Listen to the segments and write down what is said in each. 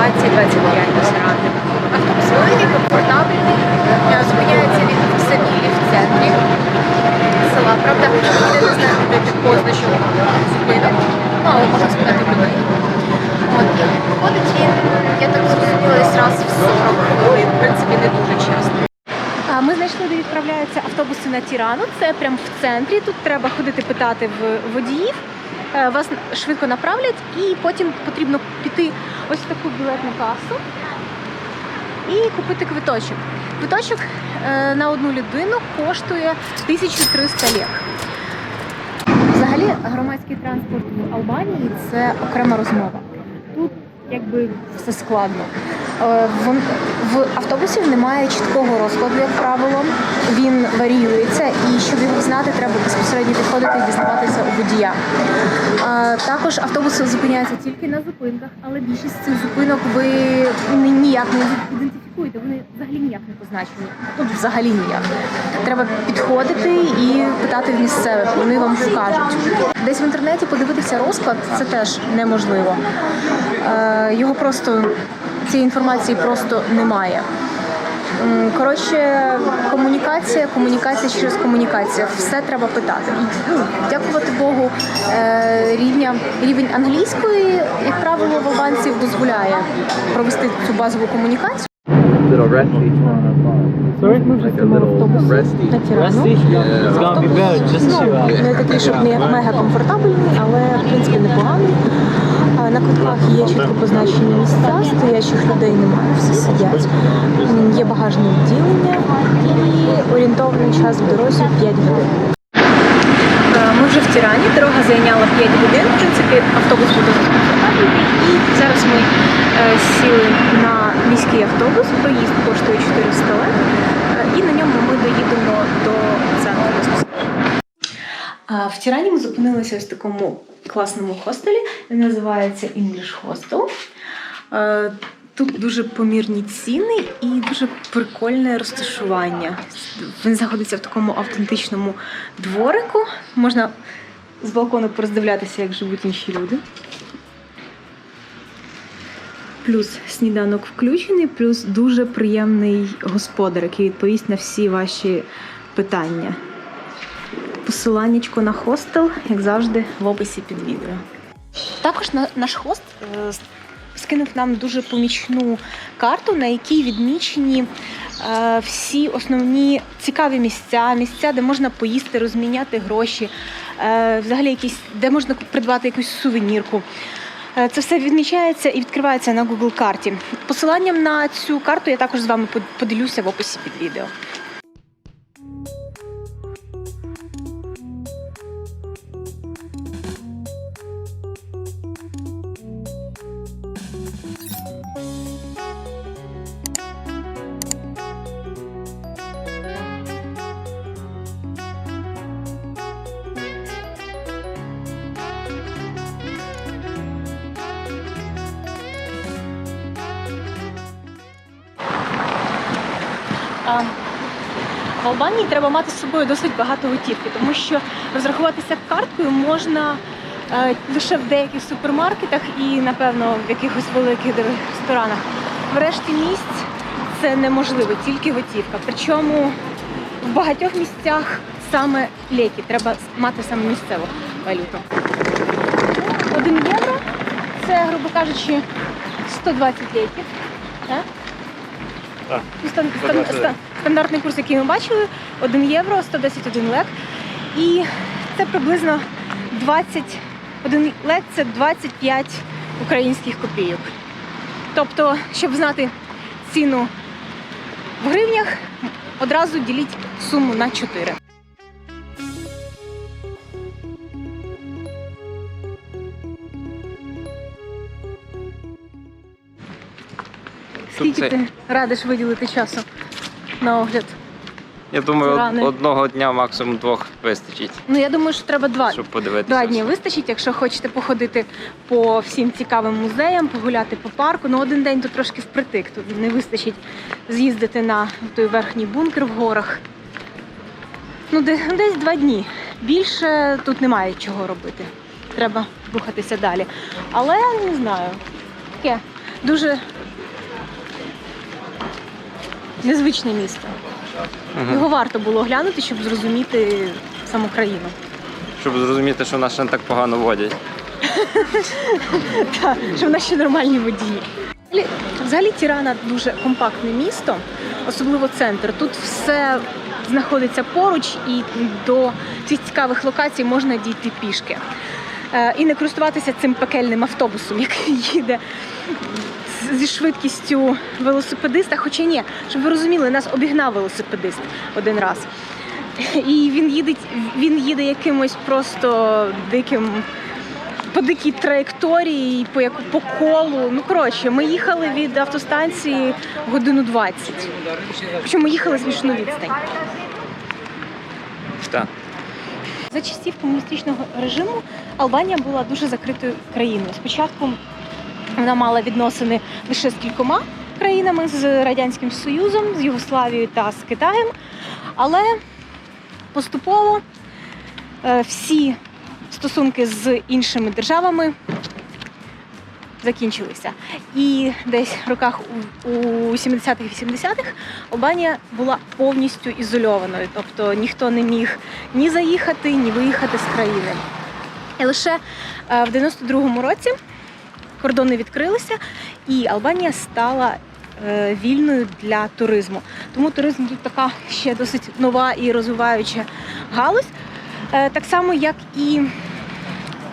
20-25 ранку. Автобус великий, комфортабельний, зупиняється він в самі в центрі села. Правда, я не знаю, де під позначок зупинок, ну, але можна спитати людей. Ходить він, я так зрозуміла, раз в 40 хвилин, в принципі, не дуже часто. Ми знайшли, де відправляються автобуси на Тірану. Це прямо в центрі. Тут треба ходити питати в водіїв. Е, Вас швидко направлять, і потім потрібно піти ось в таку білетну касу і купити квиточок. Квиточок е, на одну людину коштує 1300 лек. Взагалі, громадський транспорт в Албанії це окрема розмова. Тут якби все складно. Е, В, автобусів немає чіткого розкладу, як правило. Він варіюється, і щоб його знати, треба безпосередньо підходити і дізнаватися у водія. Також автобуси зупиняються тільки на зупинках, але більшість цих зупинок ви ніяк не ідентифікуєте. Вони взагалі ніяк не позначені. Тут взагалі ніяк. Треба підходити і питати в місцевих. Вони вам скажуть. Десь в інтернеті подивитися розклад це теж неможливо. Е, Його просто цієї інформації просто немає. Коротше, комунікація, комунікація через комунікацію. Все треба питати. І, ну, дякувати Богу, е, рівня, рівень англійської, як правило, в албанців дозволяє провести цю базову комунікацію. Little resty. Sorry? Like a little resty. на Тірану. Rusty? It's gonna be good just to Ну, uh, не такий, щоб не мега комфортабельний, але в принципі непоганий. На квитках є чітко позначені місця, стоячих людей немає, всі сидять. Є багажне відділення і орієнтовний час в дорозі 5 годин. Е, Ми вже в Тірані, дорога зайняла 5 годин. В принципі, автобус буде досить комфортабельний. І зараз ми е, сіли на міський автобус. Проїзд коштує 400 лет. Е, І на ньому ми доїдемо до центру В Тірані ми зупинилися ось в такому класному хостелі. Він називається English Hostel. Тут дуже помірні ціни і дуже прикольне розташування. Він знаходиться в такому автентичному дворику. Можна з балкону пороздивлятися, як живуть інші люди. Плюс сніданок включений, плюс дуже приємний господар, який відповість на всі ваші питання. Посиланнячко на хостел, як завжди, в описі під відео. Також на, наш хост е, скинув нам дуже помічну карту, на якій відмічені е, всі основні цікаві місця, місця, де можна поїсти, розміняти гроші, е, взагалі якісь, де можна придбати якусь сувенірку. Е, Це все відмічається і відкривається на Google карті. Посиланням на цю карту я також з вами под- поділюся в описі під відео. В Албанії треба мати з собою досить багато готівки, тому що розрахуватися карткою можна е, лише в деяких супермаркетах і, напевно, в якихось великих ресторанах. В решті місць це неможливо, тільки готівка. Причому в багатьох місцях саме ліки, треба мати саме місцеву валюту. Один євро це, грубо кажучи, 120 ліків. Так? Так. Ну, стандартний курс, який ми бачили, 1 євро, 121 лек. І це приблизно 20, 1 лек це 25 українських копійок. Тобто, щоб знати ціну в гривнях, одразу діліть суму на 4. Скільки це- ти радиш виділити часу на огляд? Я думаю, Рани. одного дня, максимум двох вистачить, Ну я думаю, що треба два. щоб подивитися. Два дні вистачить, якщо хочете походити по всім цікавим музеям, погуляти по парку. Ну один день тут трошки впритик. Тут не вистачить з'їздити на той верхній бункер в горах. Ну, десь два дні. Більше тут немає чого робити. Треба рухатися далі. Але не знаю. Таке дуже незвичне місто. Мгм. Його варто було глянути, щоб зрозуміти саму країну. Щоб зрозуміти, що нас ще не так погано водять. Так, що в нас ще нормальні водії. Взагалі- Взагалі Тірана дуже компактне місто, особливо центр. Тут все знаходиться поруч, і до цих цікавих локацій можна дійти пішки. Е, І не користуватися цим пекельним автобусом, який їде зі швидкістю велосипедиста. Хоча ні, щоб ви розуміли, нас обігнав велосипедист один раз. І він їде, він їде якимось просто диким по дикій траєкторії, по як по колу. Ну коротше, ми їхали від автостанції годину 20. Причому ми їхали смішну відстань. Так. За часів комуністичного режиму Албанія була дуже закритою країною. Спочатку вона мала відносини лише з кількома країнами з Радянським Союзом, з Югославією та з Китаєм. Але поступово е, всі стосунки з іншими державами закінчилися. І десь в роках у, у 70-х 80-х Албанія була повністю ізольованою, тобто ніхто не міг ні заїхати, ні виїхати з країни. І лише е, в 92-му році кордони відкрилися, і Албанія стала е, вільною для туризму. Тому туризм тут така ще досить нова і розвиваюча галузь, Е, так само як і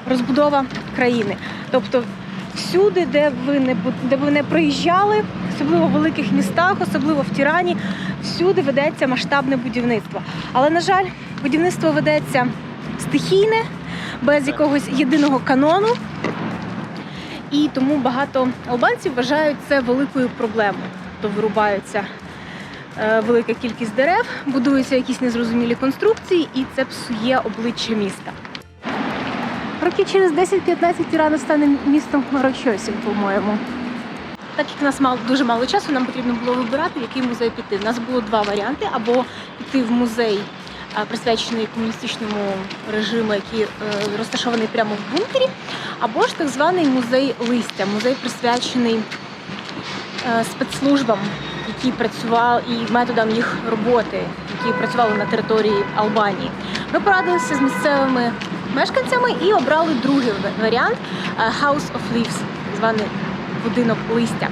розбудова країни. Тобто всюди, де ви не де ви не проїжджали, особливо в великих містах, особливо в Тірані, всюди ведеться масштабне будівництво. Але на жаль, будівництво ведеться стихійне, без якогось єдиного канону. І тому багато албанців вважають це великою проблемою. То вирубаються е, велика кількість дерев, будуються якісь незрозумілі конструкції, і це псує обличчя міста. Років через 10-15 Тірана стане містом хмарочосів, по-моєму. Так як у нас дуже мало часу, нам потрібно було вибирати, в який музей піти. У нас було два варіанти: або піти в музей, е, присвячений комуністичному режиму, який е, розташований прямо в бункері, або ж так званий музей листя, музей присвячений е, спецслужбам, які працювали і методам їх роботи, які працювали на території Албанії. Ми порадилися з місцевими мешканцями і обрали другий варіант е, House of Leaves, званий будинок листя.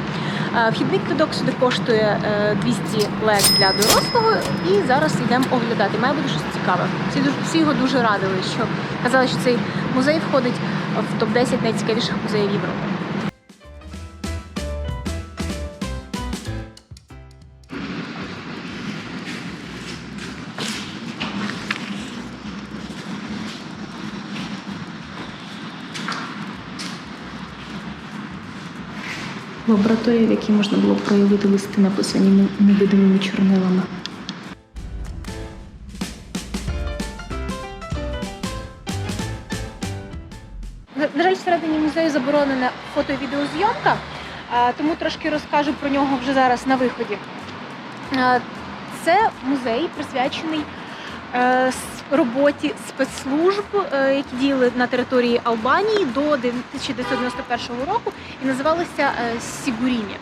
Е, Вхідний квиток сюди коштує е, 200 лек для дорослого, і зараз йдемо оглядати. Має бути щось цікаве. Всі, всі його дуже радили, що казали, що цей музей входить в топ-10 найцікавіших музеїв Європи. Лабораторія, в якій можна було проявити листи, написані невидимими чорнилами. На жаль, всередині музею заборонена фото і відеозйомка, тому трошки розкажу про нього вже зараз на виході. Це музей присвячений е, роботі спецслужб, е, які діяли на території Албанії до 1991 року і називалися е, Сігуріні.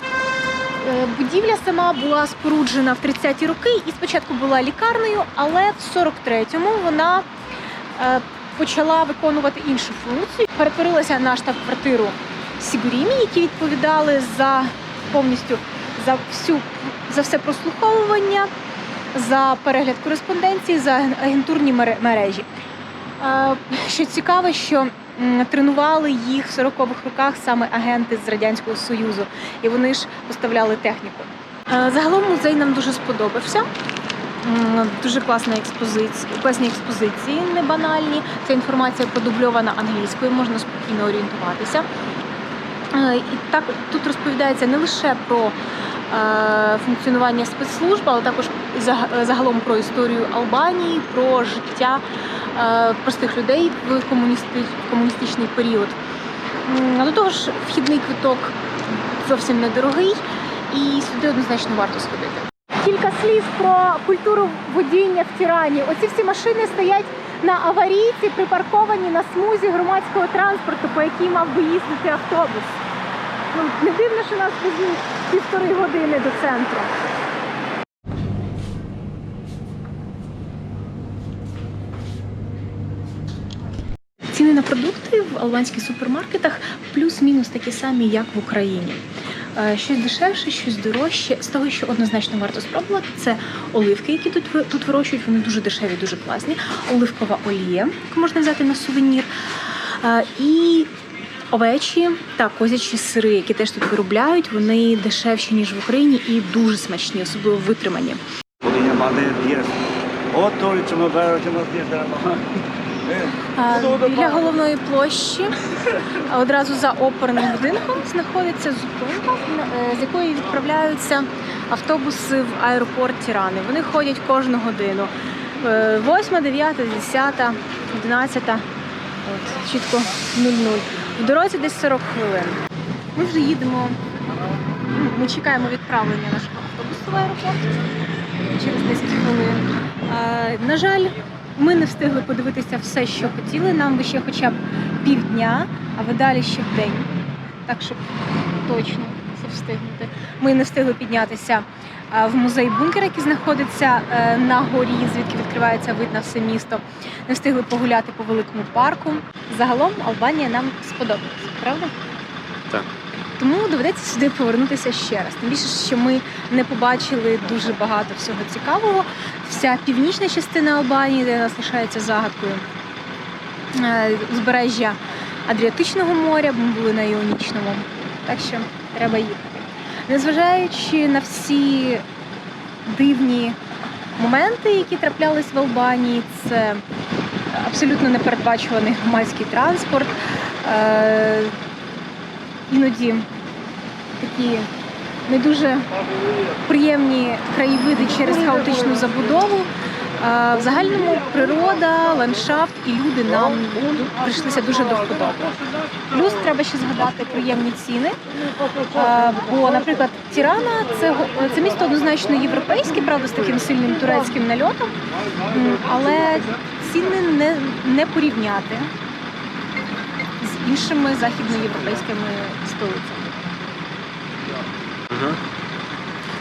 Будівля сама була споруджена в 30-ті роки і спочатку була лікарнею, але в 43-му вона почала виконувати іншу функцію. Перетворилася на штаб-квартиру Сігурімі, які відповідали за повністю за всю за все прослуховування, за перегляд кореспонденції, за агентурні мере- мережі. Що цікаво, що тренували їх в 40-х роках саме агенти з Радянського Союзу, і вони ж поставляли техніку. Загалом музей нам дуже сподобався. Дуже класна експозиція, класні експозиції, не банальні. Ця інформація продубльована англійською, можна спокійно орієнтуватися. Е, І так тут розповідається не лише про е, функціонування спецслужб, але також загалом про історію Албанії, про життя е, простих людей в комуністичний період. До того ж, вхідний квиток зовсім недорогий, і сюди однозначно варто сходити. Кілька слів про культуру водіння в Тірані. Оці всі машини стоять на аварійці, припарковані на смузі громадського транспорту, по якій мав би їздити автобус. Ну, не дивно, що нас везуть півтори години до центру. Ціни на продукти в албанських супермаркетах плюс-мінус такі самі, як в Україні. Е, Щось дешевше, щось дорожче. З того, що однозначно варто спробувати, це оливки, які тут тут вирощують. Вони дуже дешеві, дуже класні. Оливкова олія, яку можна взяти на сувенір. Е, І овечі та козячі сири, які теж тут виробляють. Вони дешевші ніж в Україні і дуже смачні, особливо витримані. От Біля головної площі одразу за оперним будинком знаходиться зупинка, е, з якої відправляються автобуси в аеропорт Тірани. Вони ходять кожну годину. Е, 8, 9, 10, 11, от, чітко 00. В дорозі десь 40 хвилин. Ми вже їдемо, ну, ми чекаємо відправлення нашого автобусу в аеропорт через 10 хвилин. На жаль, ми не встигли подивитися все, що хотіли. Нам би ще хоча б півдня, а ви далі ще в день. Так, щоб точно все встигнути. Ми не встигли піднятися в музей бункер, який знаходиться е, на горі, звідки відкривається вид на все місто. Не встигли погуляти по великому парку. Загалом Албанія нам сподобалася, правда? Так. Тому доведеться сюди повернутися ще раз. Тим більше, що ми не побачили дуже багато всього цікавого. Вся північна частина Албанії, де нас лишається загадкою, е, узбережжя Адріатичного моря, ми були на Іонічному. Так що треба їхати. Незважаючи на всі дивні моменти, які траплялись в Албанії, це абсолютно непередбачуваний громадський транспорт. Іноді такі не дуже приємні краєвиди через хаотичну забудову. В загальному природа, ландшафт і люди нам прийшлися дуже до вподоби. Плюс треба ще згадати приємні ціни. Бо, наприклад, Тірана це, це місто однозначно європейське, правда, з таким сильним турецьким нальотом, але ціни не, не порівняти іншими західноєвропейськими столицями. Угу.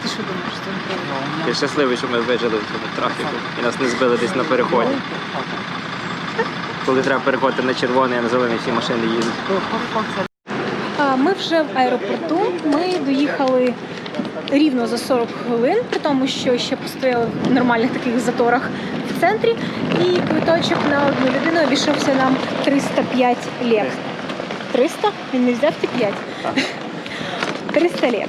Ти що думаєш з цього приводу? Я щасливий, що ми вижили в цьому трафіку і нас не збили десь на переході. Коли треба переходити на червоний, а на зелений всі машини їдуть. А, Ми вже в аеропорту. Ми доїхали рівно за 40 хвилин, при тому, що ще постояли в нормальних таких заторах в центрі. І квиточок на одну людину обійшовся нам 305 лек. 300? Він не взяв ті 5. 300 лек.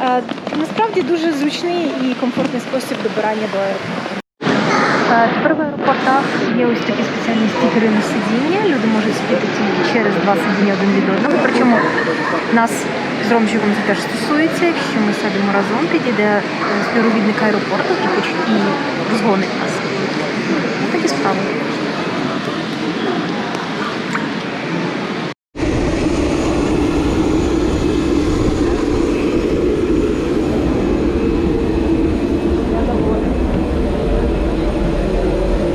Е, Насправді дуже зручний і комфортний спосіб добирання до аеропорту. Тепер в аеропортах є ось такі спеціальні стікери на сидіння. Люди можуть сидіти тільки через два сидіння один від одного. Причому нас з Ромчиком це теж стосується. Якщо ми сядемо разом, підійде е, співробітник аеропорту і, розгонить нас. Такі справи.